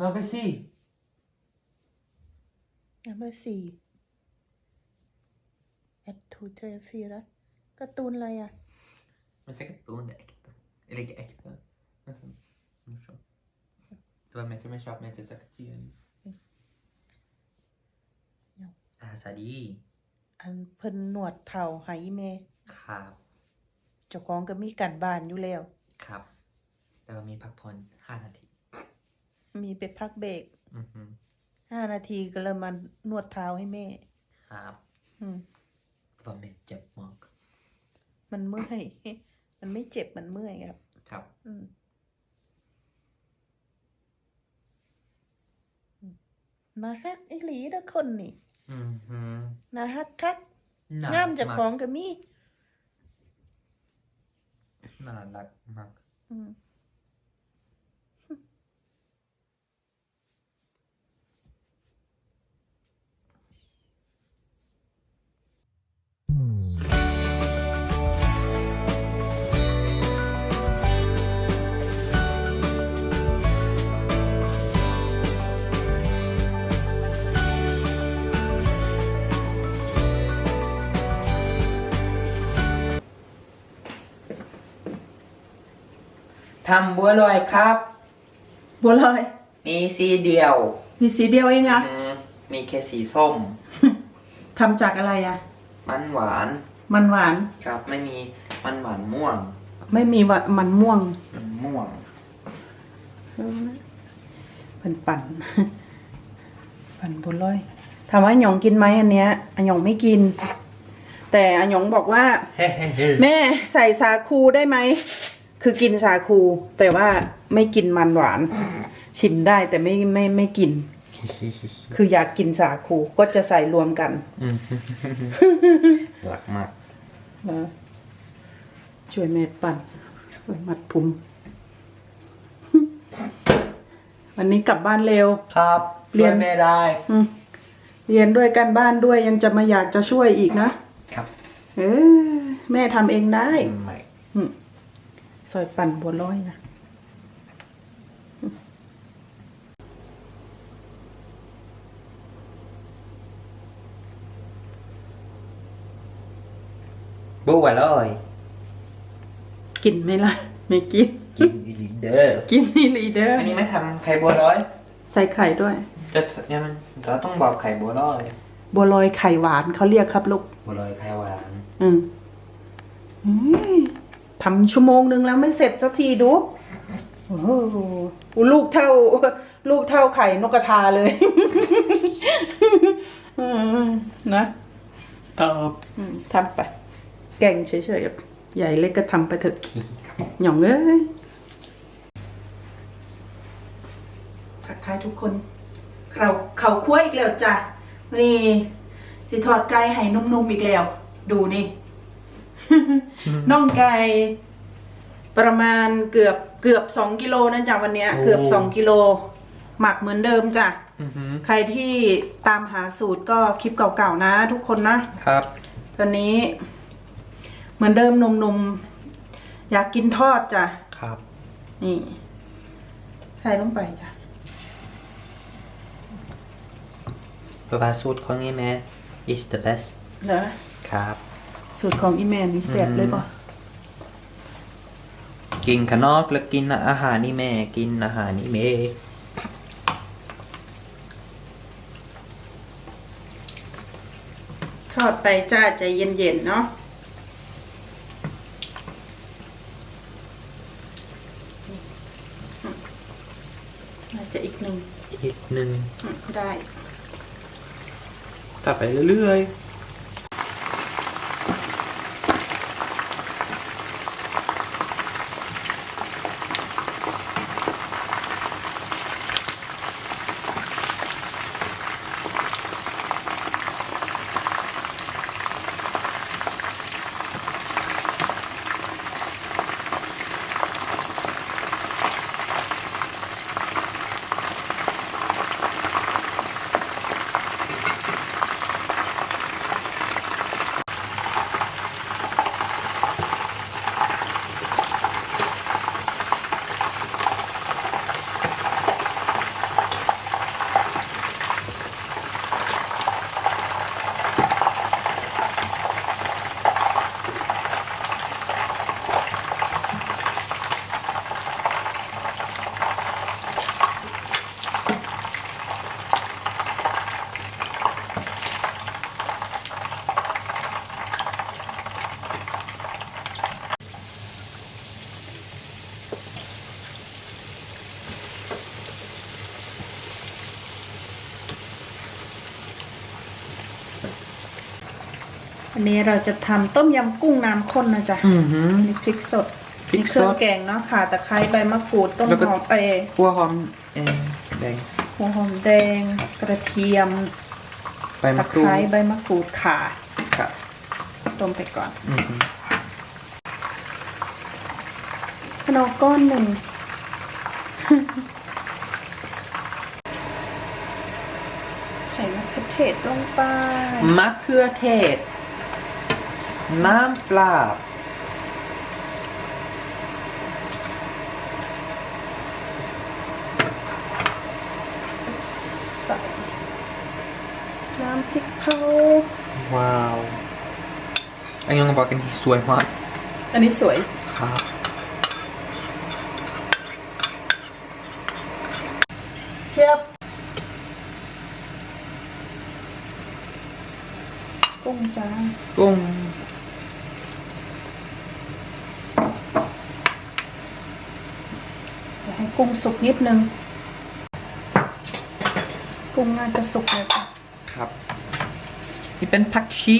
number C number สี่ at two three fyra การ์ตูนอะไรอะ Men säkert boende äkta. Eller inte äkta. Men som morsan. Det var mycket mer köp med till säkert igen. Ja. Ah, så det อันเพิ่นหนวดเท่าไหแม่ครับ เจ้าของก็มีการบ้านอยู่แล้ว ครับ แต่ว่ามีพักผ่อนห้านาที มีไปพักเบรกอือฮึห้านาทีก็เลยมานวดเท้าให้แม่ ครับอืม det var med จ็บมากมันเมื่อย มันไม่เจ็บ มันเมื่อยครับ ครับ อืมอืมนาฮักไอหลีเด้อคนนี่อือฮึนาฮักคักน่งามเจากของก็มีน่ารักมาก อืม ทำบัวลอยครับ บัวลอย มีสีเดียว มีสีเดียวเองอะอืมมีแค่สีส้ม ทำจากอะไรอะมันหวานมันหวาน ครับ ไม่มีมันหวานม่วง ไม่มีวะมันม่วงมันม่วงเพิ่นปั่น ปั่นบัวลอย ถามว่าอันหยองกินไหมอันเนี้ยอันหยองไม่กิน แต่อันหยองบอกว่าเฮ้เฮ้เฮ้แม่ใส่สาคูได้ไหม คือกินสาคู แต่ว่าไม่กินมันหวาน ชิมได้แต่ไม่ไม่ไม่กิน คืออยากกินสาคูก็จะใส่รวมกันอืมรักมากนะช่วยแม่ปั่นช่วยมัดผมวันนี้กลับบ้านเร็ว ครับเรียนช่วไม่ได้อืมเรียนด้วยกันบ้านด้วยยังจะมาอยากจะช่วยอีกนะ ครับ เออแม่ทำเองได้ไม่อืม ซอยปั่นบัวลอยนะบัวลอยกินไหมล่ะ ไม่กิน กินอีลิเดอร์กินนี่ลีเดอร์อันนี้ไม่ทำไข่บัวลอยใส่ไข่ด้วย จะเนี่ยมันเราต้องบอกไข่บัวลอย บัวลอยไข่หวานเขาเรียกครับลูกบัวลอยไข่หวาน อืมอืม ทำชั่วโมงหนึ่งแล้วไม่เสร็จสักทีดูโอ้โหลูกเท่า ลูกเท่าไข่นกกระทาเลยอืมนะครับอืมทำไป แกงเฉยๆใหญ่เล็กก็ทำไปเถอะหย่องเอ้ยทักทายทุกคน เขาเขาคั่วอีกแล้วจ้ะนี่สิทอดไก่ให้นุ่มๆอีกแล้ว ดูนี่ น่องไก่ประมาณเกือบเกือบสองกิโลนะจ๊ะวันเนี้ยเกือบสองกิโล หมักเหมือนเดิมจ้ะอือหือใครที่ตามหาสูตรก็คลิปเก่าๆนะ ทุกคนนะครับ ตอนนี้ เหมือนเดิมหนุ่มๆอยากกินทอดจ้ะครับ นี่ใส่ลงไปจ้ะเพราะว่าสูตรของนี่แม่ is the best เนอะครับ สูตรของอีแมนนี่เสร็จเลยป่ะกินขางนอกแล้วกินอาหารนี่แม่ กินอาหารนี่แม่ทอดไปจ้าใจเย็นๆเนาะอาจจะอีกหนึ่งอีกหนึ่งอืมได้ต่อไปเรื่อย อันนี้เราจะทำต้มยำกุ้งน้ำข้นนะจ๊ะอือหืนี่พริกสดพริกสดเครื่องแกงเนาะค่าตะไคร้ใบมะกรูดต้นหอมเออหัวหอมเอแดงหัวหอมแดงกระเทียมใบตะมะกรูดไคร้ใบมะกรูดข่าครัต้มไปก่อน อือ ขนมก้อนหนึ่งใส่มะเขือเทศลงไป มะเขือเทศ น้ำปลาใส่น้ำพริกเผา ว้าว อันยังบอกกันสวยมากอันนี้สวย ครับ เทียบกุ้ง จ้ากุ้งเดี๋ยวให้กุ้งสุกนิดนึง กุ้งน่าจะสุกเลยจ้ะครับ นี่เป็นผักชี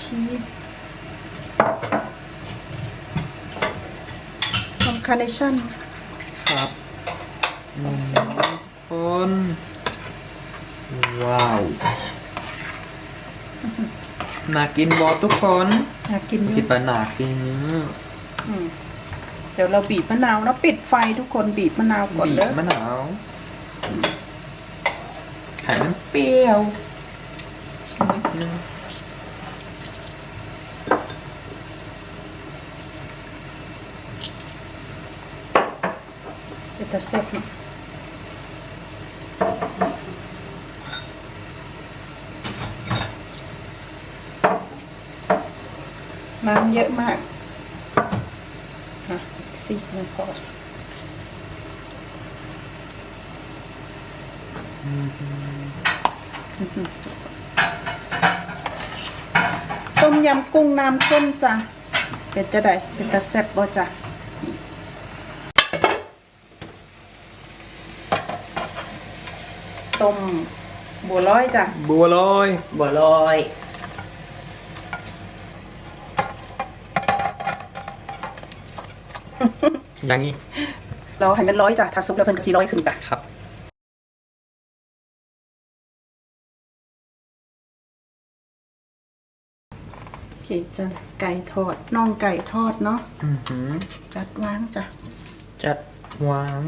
ชีสทำคาร์เนชั่น ครับหนึ่งคนว้าว น่ากินบอทุกคนอยากกินคิดด้วยว่าน่ากินอืมเดี๋ยวเราบีบมะนาวแล้วปิดไฟทุกคนบีบมะนาวก่อนบีเด้บอมะนาวให้มันเปรี้ยวนิดนึงเดี๋ยวจะเสร็จเนาะ เยอะมากอะอีกสี่มันพอต้มยำกุ้งน้ำข้นจ้ะเป็นจะได้เป็นตะแซ่บบ่จ้ะต้มบัวร้อยจ้ะบัวลอย บัวลอย ย่างนี้เราให้มันร้อยจ้ะถ้าซุปแล้วเพิ่นก็สี่ร้อยขึ้นจ้ะครับ โอเคจ้ะไก่ทอดน่องไก่ทอดเนาะอือหือจัดวางจ้ะจัดวาง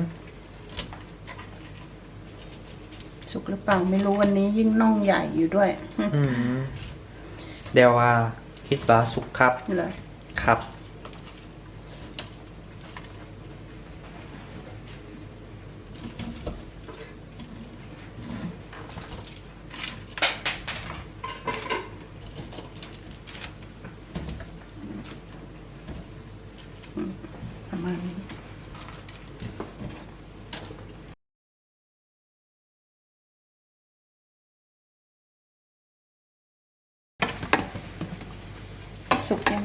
สุกหรือเปล่าไม่รู้วันนี้ยิ่งน่องใหญ่อยู่ด้วยอืมเดี๋ยวว่าคิดว่าสุกครับ นี่เลยครับ ประมาณนี้สุกยัง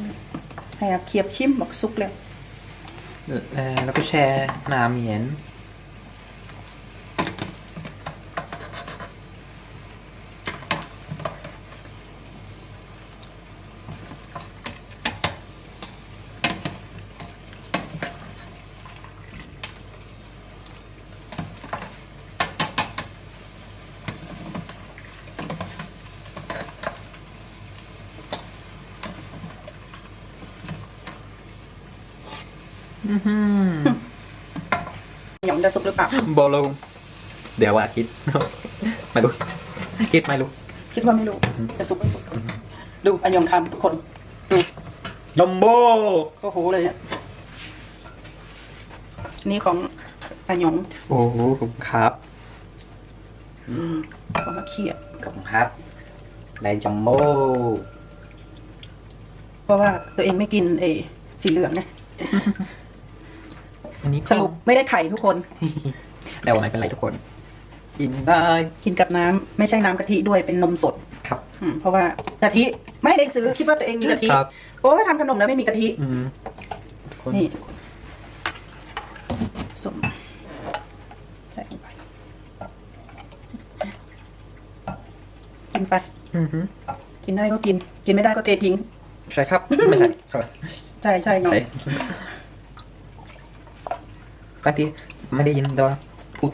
ให้อบเคียบชิมบอกซุกแล้วแล้วก็แช่น้ำเย็น หือหยองจะสุกหรือเปล่าบอลงเดี๋ยวว่าคิด ไม่รู้คิดไม่รู้คิดว่าไม่รู้จะสุกไม่สุกดูอันยองทำทุกคนดูจัมโบ้โอ้โหเลยอะนี่ของอันยอง โอ้โหขอบคุณครับอืมของมาเขียดขอบคุณครับได้จัมโบ้เพราะว่าตัวเองไม่กินเออสีเหลืองไง อันนี้สรุปไม่ได้ไข่ทุกคน แต่ว่าไม่เป็นไรทุกคน กินได้กินกับน้ำไม่ใช่น้ำกะทิด้วยเป็นนมสดครับ อืมเพราะว่ากะทิไม่ได้ซื้อคิดว่าตัวเองมีกะทิครับ โอ้ยทำขนมแล้วไม่มีกะทิ อืมทุกคนนี่สมใส่ลงไปกินไป อือหือกินได้ก็กิน กินไม่ได้ก็เททิ้ง ใช่ครับ ไม่ใช่ครับใช่ใช่น้องใช่ บางทีไม่ได้ยินแต่ว่าพูด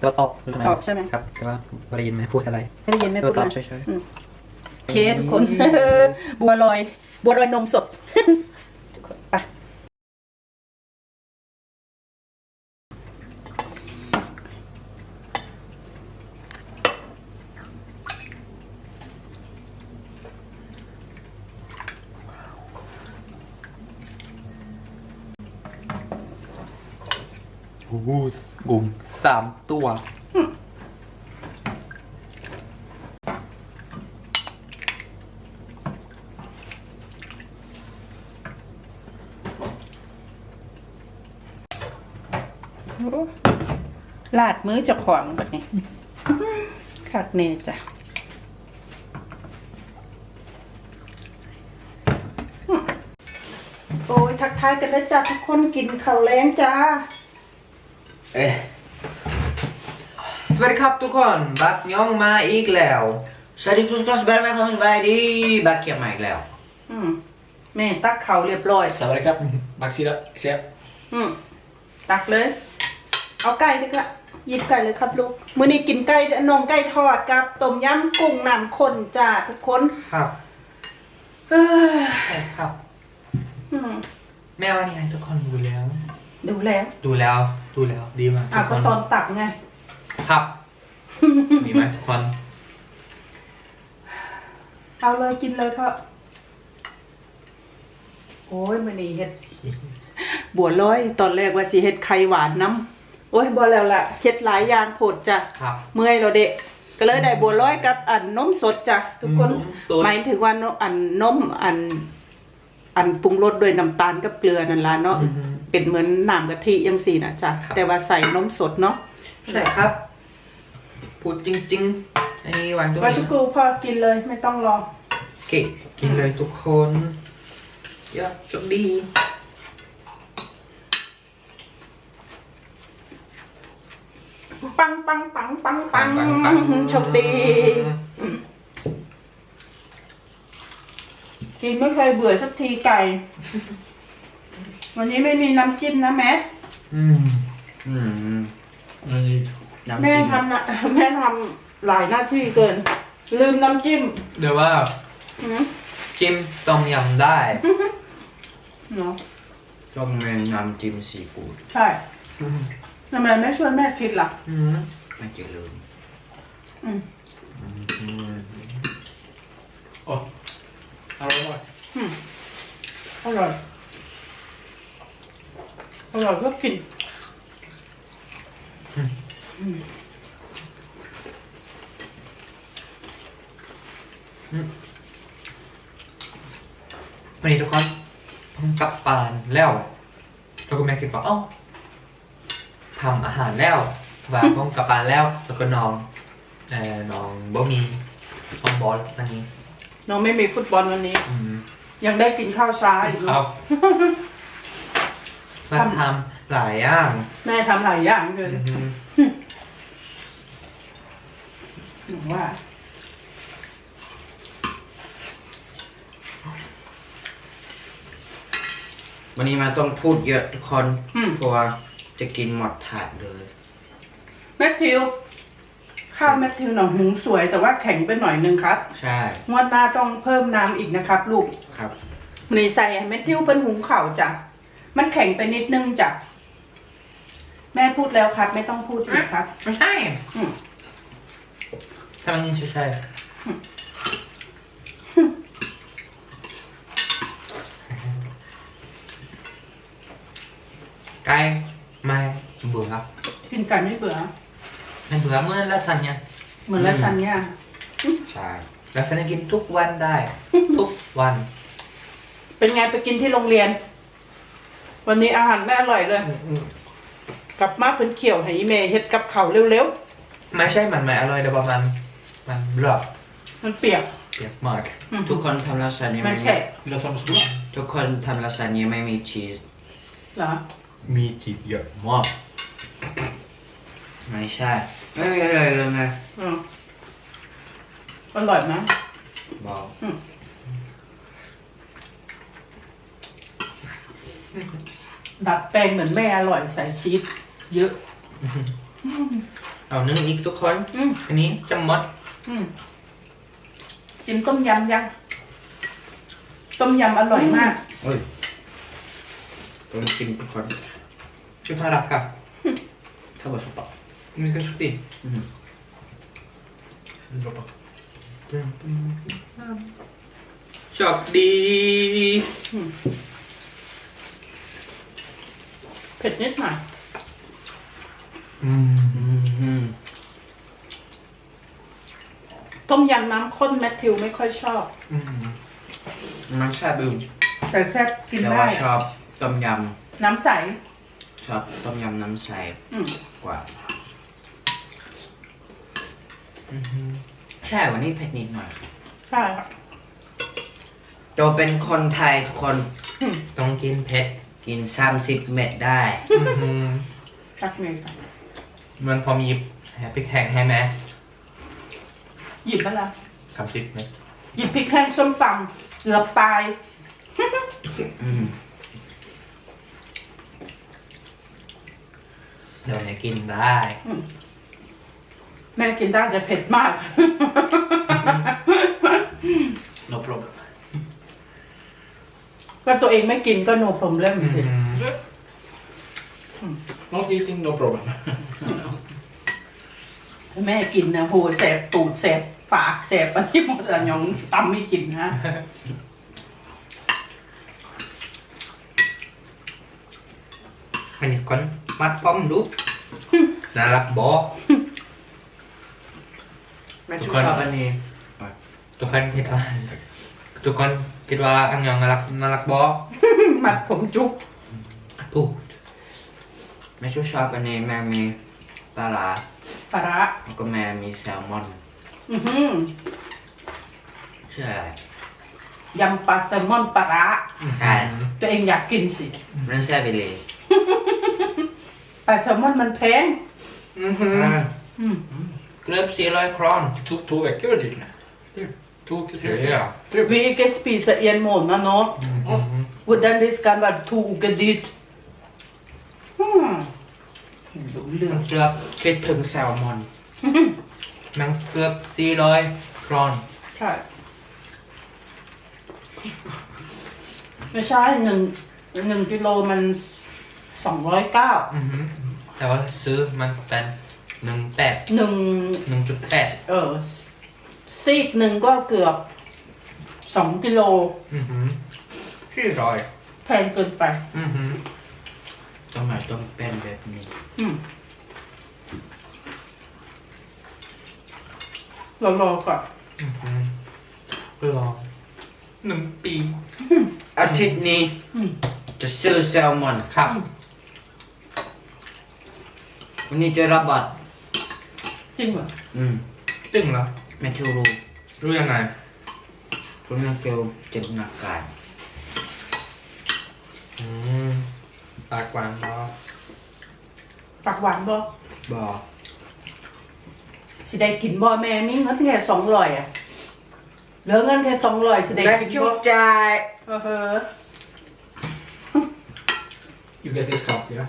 เราตอบหรืะตอบใช่ไหม ครับ แต่ว่าไม่ได้ยินไหมพูดอะไรไม่ได้ยินไม่พูดเราตอบนะเฉยอืมโอเคทุกคน บัวลอย บัวลอยนมสด ทุกคนไป ๆโอ้โหกลุ่มสามตัวโอ้ลาดมือเจะขวางแบบนี้ขาดเนจ้ะอืมโอ้ยทักทายกันนะจ้ะทุกคนกินข้าวแรงจ้า เอ๊ะ สวัสดีครับทุกคน บักยองมาอีกแล้ว สวัสดีทุกคนสบายไหมครับสบายดี บักเก็บมาอีกแล้ว อืมแม่ตักเขาวเรียบร้อย สวัสดีครับ บักซีละเสียอืมตักเลย เอาไก่เลยค่ะหยิบไก่เลยครับลูก มื้อนี้กินไก่นองไก่ทอดกับต้มยำกุ้งน้ำข้นจ้าทุกคนครับเอ้ยครับ อืมแม่ว่านี่ไงทุกคนดูแล้ว ดูแล้ว ดูแล้ว ดูแล้ว ดีมากอะทุก็กคตอนตักไง ครับ มีไหมทุกคนเอาเลยกินเลยเถอะโอ้ยมื้อนี้เฮ็ด บัวลอย ตอนแรกว่าสิเฮ็ดไข่หวานน้ำโอ้ยบ่แล้วล่ะเฮ็ดหลายอย่างโพดจ้ะครับ เมื่อยเราเด็กก็เลยได้บัวลอยกับอันนมสดจ้ะทุกคนนมสดหมายถึงว่านมอันนมอัน อันปรุงรสด้วยน้ำตาลกับเกลือนั่นล่ะเนาะอือฮึเป็นเหมือนน้ำกะทิยังสี่นะจ้ะครับแต่ว่าใส่นมสดเนาะใช่ครับ พูดจริงๆ อันนี้วางตรงวานี้ชิกูพอกินเลยไม่ต้องรอ โอเคกินเลยทุกคนเยอะโชคดีปังปังปังปังปังโชคดีอืมกินไม่เคยเบื่อสักทีไก่ วันนี้ไม่มีน้ำจิ้มนะแม่อืมอืมอันนี้ น้ำแม่จิ้มทำนะแม่ทำหลายหน้าที่เกิน ลืมน้ำจิ้มเดี๋ยวว่าอืมจิ้มต้มยำได้เนาะต้องเป็นน้ำจิ้มซีฟู้ดใช่ทำไมไม่ช่วยแม่คิดล่ะ อืมไม่เจริญอืมโอ้อร่อยมากอืมอร่อยอร่อยก็กิน วันนี้ทุกคนผมกลับบ้านแล้วแล้วก็แม่คิดว่าเอ้าทำอาหารแล้วว่าผมกลับบ้านแล้ว แล้วก็น้องเอ่อน้องบ่มีน้องบอลวันนี้น้องไม่มีฟุตบอลวันนี้ อืมยังได้กินข้าวเช้าอีกครัเนาะบมาทำหลายอย่างแม่ทำหลายอย่างเกินอืม หนูว่าวันนี้มาต้องพูดเยอะทุกคนอืม เพราะว่าจะกินหมดถาดเลยแมทธิว ข้าวแมทธิวหน่อหุงสวยแต่ว่าแข็งไปหน่อยนึงครับ ใช่งวดหน้าต้องเพิ่มน้ำอีกนะครับ ลูกครับ นี่ใส่ให้แมทธิวเป็นหุงข่าวจ้ะ มันแข็งไปนิดนึงจ้ะ แม่พูดแล้วครับ ไม่ต้องพูดอีกครับ ไม่ใช่อืม ถ้ามันนี่ใช่ใช่ไก่ไม่เบื่อกินไก่ไม่เบื่อไม่เบื่อเมื่อลาซานญ่าเหมือนลาซานญ่าใช่ลาซานญ่ากินทุกวันได้ ทุกวันเป็นไงไปกินที่โรงเรียน วันนี้อาหารไม่อร่อยเลยกลับมาเป็นเขียวให้อีเมย์เฮ็ดกับเขาวเร็วไม่ใช่มันไม่อร่อยแต่ว่ามัน มันเลือกๆมันเปียก เปียกมาก อืม ทุกคนทำลาซานญ่าไม่ไม่ใช่มี Vill du ha samma skola? ทุกคนทำลาซานญ่าไม่มีชีส เหรอ มีจีเยอะมากไม่ใช่ ไม่มีอะไรเลยไงอืมอร่อยไหมอบอกดัดแปลงเหมือนแม่อร่อยใส่ชีสเยอะ เอานึ่งอีกทุกคน อืม อันนี้จะหมด อืมจิ้มต้มยำยังต้มยำอร่อยมากเฮ้ยต้องกินทุกคนจุดพารักกับถ้าบอกสปอมีสักชุดดิ Droppa. โชคดีเผ็ดนิดหน่อยอืม ต้มยำน้ำข้นแมทธิวไม่ค่อยชอบ อืมมันแซ่บอยู่แต่แซ่บกินแต่ได้ว่าชอบต้มยน้ำใสำชอบต้มยำน้ำใสอืมกว่าใช่วันนี้เผ็ดนิดหน่อย ใช่ค่ะโจเป็นคนไทยทุกคนอืมต้องกินเผ็ดกิน 30 เม็ดได้ อืมชักเมย์ค่ะ มันพอมีแฮปปี้แข่งให้ไหม หยิบมาละสามสิบไหมหยิบพริกแห้งส้มตำเกือบตาย อืมเดี๋ยวเนี่ยกินได้อืมแม่กินได้แต่เผ็ดมาก No problem. ก็ตัวเองไม่กินก็โนพรมเล่มสิ Not eating, no problem. แม่กินนะโหแสบตูดแสบปากแสบอันที่หมดอะยองตำไม่กินฮะอันนี้คนมัดป้อมดูน่ารักบอแม่ทุชูกคน ชอบอันนี้ทุกคนคิดว่าทุกคนคิดว่าอันยองน่ารักน่ารักบอมัดผมจุกพูดแม่ชูชอบอันนี้แม่มีปลาร้า ปลาร้าแล้วก็แม่มีแซลมอนอือหือใช่ยำปลาแซลมอนปลาร้าใช่ตัวเองอยากกินสิ มันแซ่บไปเลยปลาแซลมอนมันแพง อือหืออืมเกือบสี่ร้อยครอน Två, två veckor dit. Det- Två, tre, tre, Ja. tre. Vi ikke spiser en måned nå. Hvordan det skal være to uker dit. Hmm. รู้เรื่องเกือบคิดถึงแซลมอนนังเกือบสี่ร้อยครอน ใช่ ไม่ใช่หนึ่งหนึ่งกิโลมันสองร้อยเก้าอือหือแต่ว่าซื้อมันเป็นหนึ่งแปดหนึ่งหนึ่งจุดแปดเออ ซีกหนึ่งก็เกือบสองกิโลอือหือสี่ร้อยแพงเกินไป อือหือ ต้องหน่อยต้องเป็นแบบนี้ อืมเรารอก่อนอือหือรอหนึ่งปี อาทิตย์นี้ อืมจะซื้อแซลมอนครับ วันนี้จะรับบัตรจริงเหรออืมตึงเหรอแม่ชูรู้รู้ยังไงคุณนักเกลจินตนาการอืม ปากหวานรอปากหวานบ่บอกสิได้กินบ่แม่มีเงินแค่สองร้อยอะเหลือเงินแค่สองร้อยสิได้แม่กินชูบ่จ่ายเออเฮ้อ You get discount, yeah?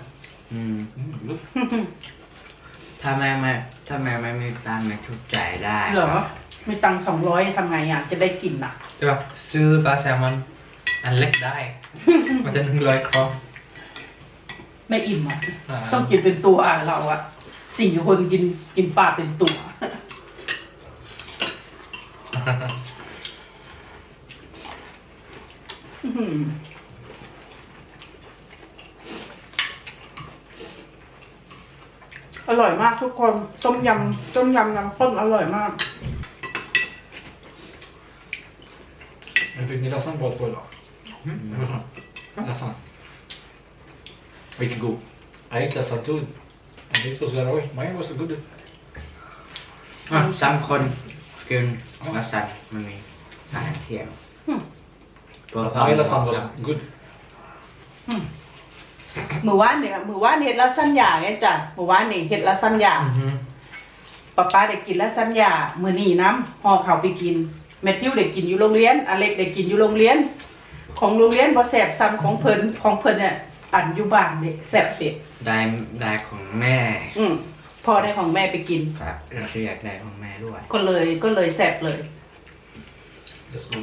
อืม Mm, good. ถ้าแม่ไม่ถ้าแม่ไม่มีตังค์แม่ชูจ่ายได้เหรอมีตังสองร้อยทำไงอะจะได้กินอะ ใช่ป่ะซื้อปลาแซลมอนอันเล็กได้ มันจะหนึ่งร้อยครอน ไม่อิ่มอะ อ่า ต้องกินเป็นตัวอะเราอะสี่คนกินกินปลาเป็นตัว อื้อหืออร่อยมากทุกคนต้มยำต้มยำน้ำข้นอร่อยมาก Men fick ni lasagne båda två idag? Mm. Lasagne. Lasagne. Vilken god. I ate lasagne too. And this was good. Oj, mine was good. อะสามคนกินมาสั่งมันมีอาหารเที่ยงอืม ตัวพ่อ My lasagne was good. มือว่านเนี่ยมือว่านเห็ดละสัญญาไงจ้ะมือว่านนี่เห็ดละสัญญาอือหือป้าป้าได้กินละสัญญามือนี่น้ำห่อเขาวไปกินแมทธิวได้กินอยู่โรงเรียนอเล็กได้กินอยู่โรงเรียน ของโรงเรียนบ่แสบซ้ำของเพิ่นของเพิ่นเนี่ยอันอยู่บ้านเด็แสบเด็ดได้ได้ของแม่อืมพ่อได้ของแม่ไปกิน ครับเราอยากได้ของแม่ด้วยก็เลยก็เลยแสบเลย Det är så.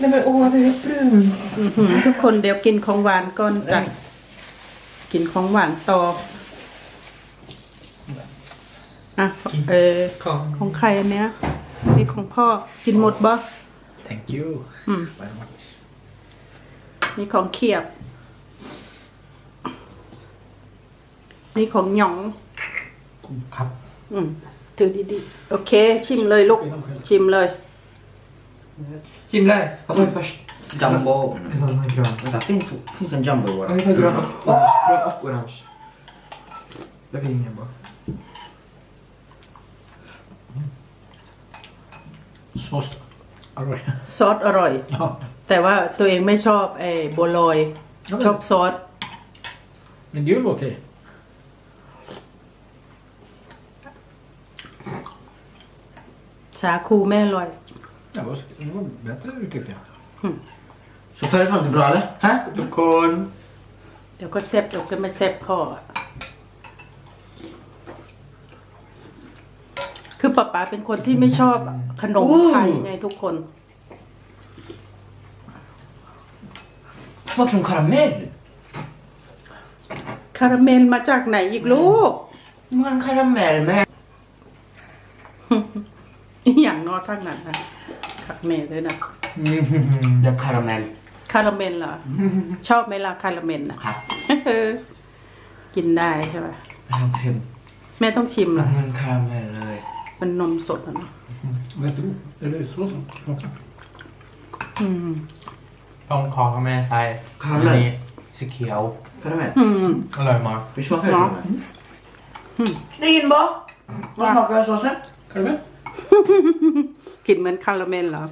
nej men åh det är brun อื้อหือทุกคนเดี๋ยวกินของหวานก่อนจ้ะกินของหวานต่อ อะเออ kom ของใครอันเนี้ยนี่ของพ่อกินหมดบ่ Thank you. อืม Very much. นี่ของเขียบ นี่ของหยอง ครับ อืมถือดีๆ โอเค ชิมเลยลูก ชิมเลย Kim där Vad tar vi först? Jumbo. En sån här grön Vänta, finns, finns det en jumbo i Kan våra? vi ta grön och, grön och orange? Det blir ingen bara Sås. Arroy. ซอสอร่อย Ja. แต่ว่าตัวเองไม่ชอบไอ้บัวลอย ชอบซอส Men gul var okej. สาคูแม่อร่อย Det var, det var bättre tyckte jag. Så förut var det inte bra eller? Hä? ทุกคนเดี๋ยวก็แซ่บเดี๋ยวก็ไม่แซ่บพ่ออะ คือป๊าป๊าเป็นคนที่ไม่ชอบขนมไทยไงทุกคน Smakar som karamell. คาราเมลมาจากไหนอีกลูก Man karamell med. อีอย่างนอทั้งนั้นนะคาราเมลด้วยนะ Ja, karamell. คาราเมลเหรอ ชอบไหมล่ะคาราเมลนะ ครับ กินได้ใช่ไหม Men typ, แม่ต้องชิมเหรอ men karamell. eller? มั นนมสดอะเนาะ Vet du? Är det såsen? också? อืม ต้องขอคำแม่ใส่ข้าวอะไรอันนี้สีเขียว Karamell? อืม อร่อยมาก Hur smakar det? Ja. karamell? Det är inbå. Vad smakar såsen? Karamell? กินเหมือนคาราเมลเหรอ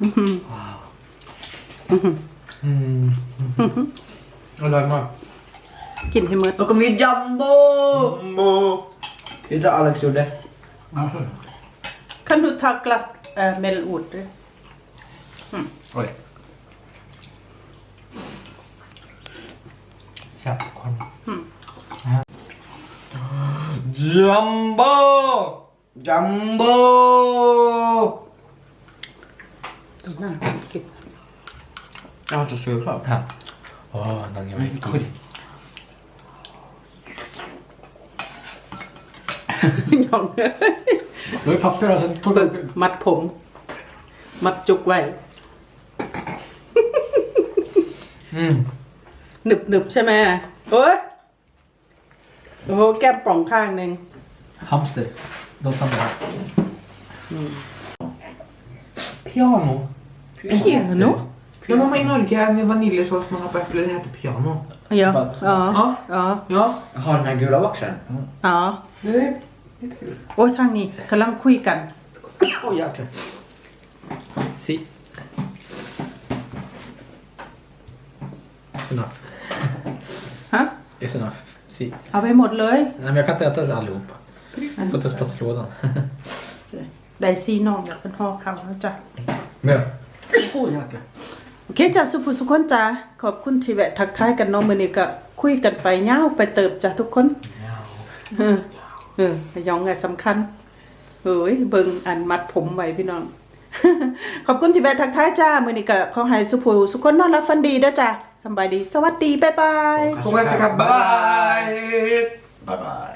อื้อหือ Wow. อืมอร่อยมากกินให้หมืด Då kommer ju jumbo! Jumbo! Det är det Alex gjorde. Alltså. คันดูทากลัสเอ่อเมลอูดด้วย Oj. แซ่บคนอืมจัมโบ้ Jumbo! ดูหน้ากิน Jag har inte surklart. ครับโอ้นั่ นยังไม่กินยองเลย Du har ju papper alltså. Tog เบิก du? มัดผม มัดจุกไว้อืมหนึบหนึบใช่ไหมโอ้ยโอ้โหแก้มป่องข้างหนึ่ง Hamster. De samlar här. piano Piano? Ja, mamma i Norge med vaniljsås man har på äpple, det heter piano เยอะอ๋อ Ja. อ๋อ Ja, Har den här gula boxen? อ๋ อ det är jättekul โอ้ยทางนี้กำลังคุยกัน Åh jäklar Si It's enough. ฮะ It's enough. Si. เอาไปหมดเลย Nej men jag kan inte äta det allihopa. Får inte ens plats i lådan. ได้ซีน้องอยากเป็นห่อเขาแล้วจ้ะ Men. Åh jäklar. โอเคจ้ะสุภุสุคนจ้ะขอบคุณที่แวะทักทายกันเน้องมือนี้ก็คุยกันไปเงาวไปเติบจ้ะทุกคนเออ เออยองไงสำคัญเอ้ยเบิ่งอันมัดผมไว้พี่น้อง ขอบคุณที่แวะทักทายจ้ามือนี้ก็ขอให้สุภุสุคนนอนรับฝันดีเด้อจ้ะสำบายดี สวัสดี บ๊ายบาย Hoppas jag kan bye Bye bye.